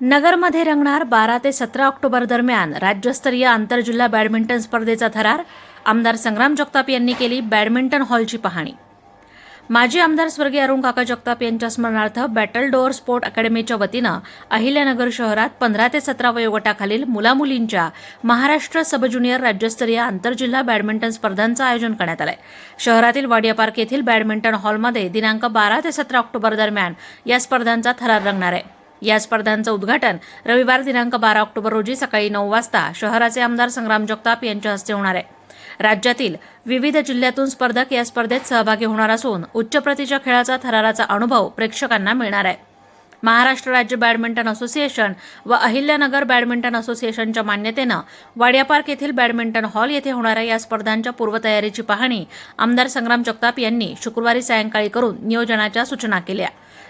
नगरमध्ये रंगणार बारा ते सतरा ऑक्टोबर दरम्यान राज्यस्तरीय आंतरजिल्हा बॅडमिंटन स्पर्धेचा थरार आमदार संग्राम जगताप यांनी केली बॅडमिंटन हॉलची पाहणी. माजी आमदार स्वर्गीय अरुण काका जगताप यांच्या स्मरणार्थ बॅटल डोअर स्पोर्ट अकॅडमीच्या वतीनं अहिल्यानगर शहरात पंधरा ते सतरा वयोगटाखालील मुलामुलींच्या महाराष्ट्र सब ज्युनियर राज्यस्तरीय आंतरजिल्हा बॅडमिंटन स्पर्धांचं आयोजन करण्यात आलंय. शहरातील वाडिया पार्क येथील बॅडमिंटन हॉलमध्ये दिनांक बारा ते सतरा ऑक्टोबर दरम्यान या स्पर्धांचा थरार रंगणार आहे. या स्पर्धांचं उद्घाटन रविवार दिनांक बारा ऑक्टोबर रोजी सकाळी नऊ वाजता शहराचे आमदार संग्राम जगताप यांच्या हस्ते होणार आहे. राज्यातील विविध जिल्ह्यातून स्पर्धक या स्पर्धेत सहभागी होणार असून उच्च प्रतीच्या खेळाचा थराराचा अनुभव प्रेक्षकांना मिळणार आहे. महाराष्ट्र राज्य बॅडमिंटन असोसिएशन व अहिल्यानगर बॅडमिंटन असोसिएशनच्या मान्यतेनं वाडिया पार्क येथील बॅडमिंटन हॉल येथे होणाऱ्या या स्पर्धांच्या पूर्वतयारीची पाहणी आमदार संग्राम जगताप यांनी शुक्रवारी सायंकाळी करून नियोजनाच्या सूचना केल्या.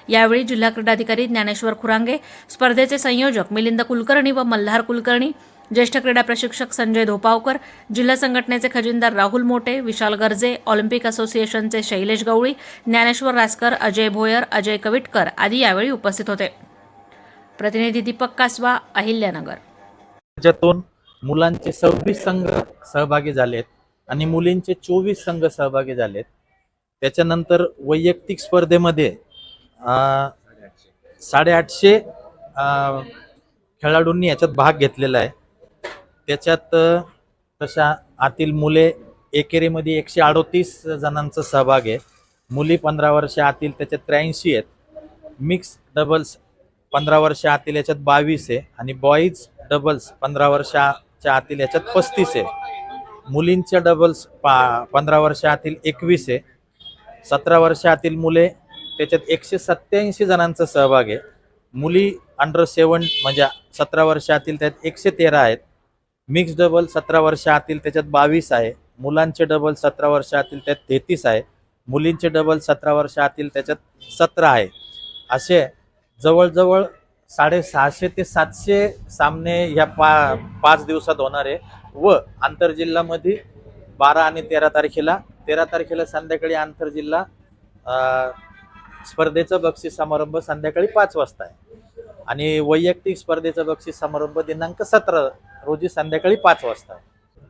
यावेळी जिल्हा क्रीडाधिकारी ज्ञानेश्वर खुरांगे स्पर्धेचे संयोजक मिलिंद कुलकर्णी व मल्हार कुलकर्णी ज्येष्ठ क्रीडा प्रशिक्षक संजय धोपावकर जिल्हा संघटनेचे खजिनदार राहुल मोटे विशाल गर्जे ऑलिम्पिक असोसिएशनचे शैलेश गवळी ज्ञानेश्वर रासकर अजय भोयर अजय कविटकर आदी यावेळी उपस्थित होते. प्रतिनिधी दीपक कासवा अहिल्यानगर. राज्यातून मुलांचे सव्वीस संघ सहभागी झालेत आणि मुलींचे चोवीस संघ सहभागी झालेत. त्याच्यानंतर वैयक्तिक स्पर्धेमध्ये साडेआठशे खेळाडूंनी याच्यात भाग घेतलेला आहे. त्याच्यात तशा आतील मुले एकेरीमध्ये एकशे अडोतीस जणांचा सहभाग आहे. मुली पंधरा वर्ष आतील त्याच्यात त्र्याऐंशी आहेत. मिक्स डबल्स पंधरा वर्ष आतील याच्यात बावीस आहे. आणि बॉईज डबल्स पंधरा वर्षाच्या आतील याच्यात पस्तीस आहे. मुलींच्या डबल्स पा पंधरा वर्ष आतील एकवीस आहे. सतरा वर्ष आतील मुले त्याच्यात एकशे सत्त्याऐंशी जणांचा सहभाग आहे. मुली अंडर सेवन म्हणजे सतरा वर्षातील त्यात एकशे तेरा आहेत. मिक्स डबल सतरा वर्षातील त्याच्यात बावीस आहे. मुलांचे डबल सतरा वर्षातील त्यात तेहतीस आहे. मुलींचे डबल सतरा वर्षातील त्याच्यात सतरा आहे. असे जवळजवळ साडेसहाशे ते सातशे सामने ह्या पा पाच दिवसात होणार आहे व आंतरजिल्ह्यामध्ये बारा आणि तेरा तारखेला तेरा तारखेला संध्याकाळी आंतरजिल्हा स्पर्धेचा बक्षीस समारंभ संध्याकाळी पाच वाजता आहे. आणि वैयक्तिक स्पर्धेचा बक्षीस समारंभ दिनांक सतरा रोजी संध्याकाळी पाच वाजता आहे.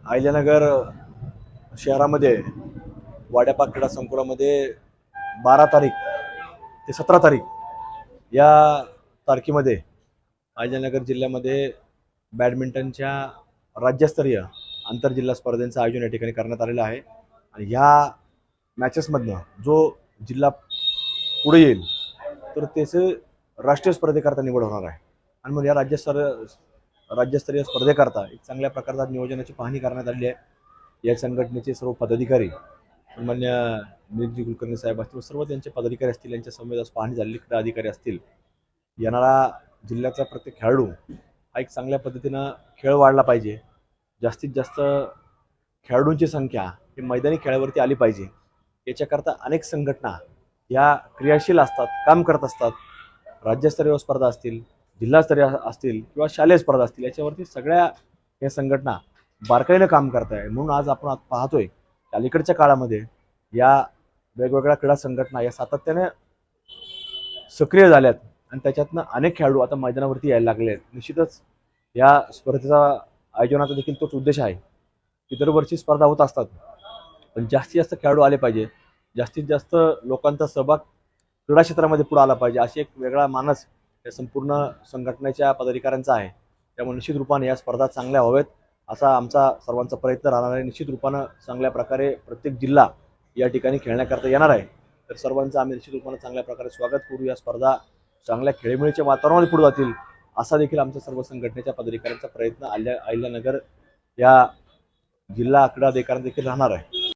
अहिल्यानगर शहरामध्ये वाड्यापाक क्रीडा संकुलामध्ये बारा तारीख ते सतरा तारीख या तारखेमध्ये अहिल्यानगर जिल्ह्यामध्ये बॅडमिंटनच्या राज्यस्तरीय आंतरजिल्हा स्पर्धेचं आयोजन या ठिकाणी करण्यात आलेलं आहे. आणि ह्या मॅचेसमधनं जो जिल्हा पुढे येईल. तर त्याचं राष्ट्रीय स्पर्धेकरता निवड होणार आहे. आणि मग या राज्यस्तर राज्यस्तरीय स्पर्धेकरता एक चांगल्या प्रकारचा नियोजनाची पाहणी करण्यात आली आहे. या संघटनेचे सर्व पदाधिकारी सन्मान्य निलजी कुलकर्णी साहेब असतील सर्व त्यांचे पदाधिकारी असतील यांच्या संवेदास पाहणी झालेली क्रीडा अधिकारी असतील. येणारा जिल्ह्याचा प्रत्येक खेळाडू हा एक चांगल्या पद्धतीनं खेळ वाढला पाहिजे. जास्तीत जास्त खेळाडूंची संख्या हे मैदानी खेळावरती आली पाहिजे. याच्याकरता अनेक संघटना या क्रियाशील असतात काम करत असतात राज्यस्तरीय स्पर्धा असतील जिल्हास्तरीय असतील किंवा शालेय स्पर्धा असतील याच्यावरती सगळ्या या संघटना बारकाईनं काम करत आहे म्हणून आज आपण पाहतोय अलीकडच्या काळामध्ये या वेगवेगळ्या क्रीडा संघटना या सातत्याने सक्रिय झाल्यात आणि त्याच्यातनं अनेक खेळाडू आता मैदानावरती यायला लागले आहेत. निश्चितच या स्पर्धेचा आयोजनाचा देखील तोच उद्देश आहे की दरवर्षी स्पर्धा होत असतात. पण जास्तीत जास्त खेळाडू आले पाहिजे जास्तीत जास्त लोकांचा सहभाग क्रीडा क्षेत्रामध्ये पुढे आला पाहिजे अशी एक वेगळा मानस या संपूर्ण संघटनेच्या पदाधिकाऱ्यांचा आहे. त्यामुळे निश्चित रूपाने या स्पर्धा चांगल्या व्हावेत असा आमचा सर्वांचा प्रयत्न राहणार आहे. निश्चित रूपानं चांगल्या प्रकारे प्रत्येक जिल्हा या ठिकाणी खेळण्याकरता येणार आहे. तर सर्वांचं आम्ही निश्चित रूपानं चांगल्या प्रकारे स्वागत करू. या स्पर्धा चांगल्या खेळीमेळीच्या वातावरणामध्ये पुढे जातील असा देखील आमच्या सर्व संघटनेच्या पदाधिकाऱ्यांचा प्रयत्न अहिल्या अहिल्यानगर या जिल्हा क्रीडा अधिकाऱ्यांना देखील राहणार आहे.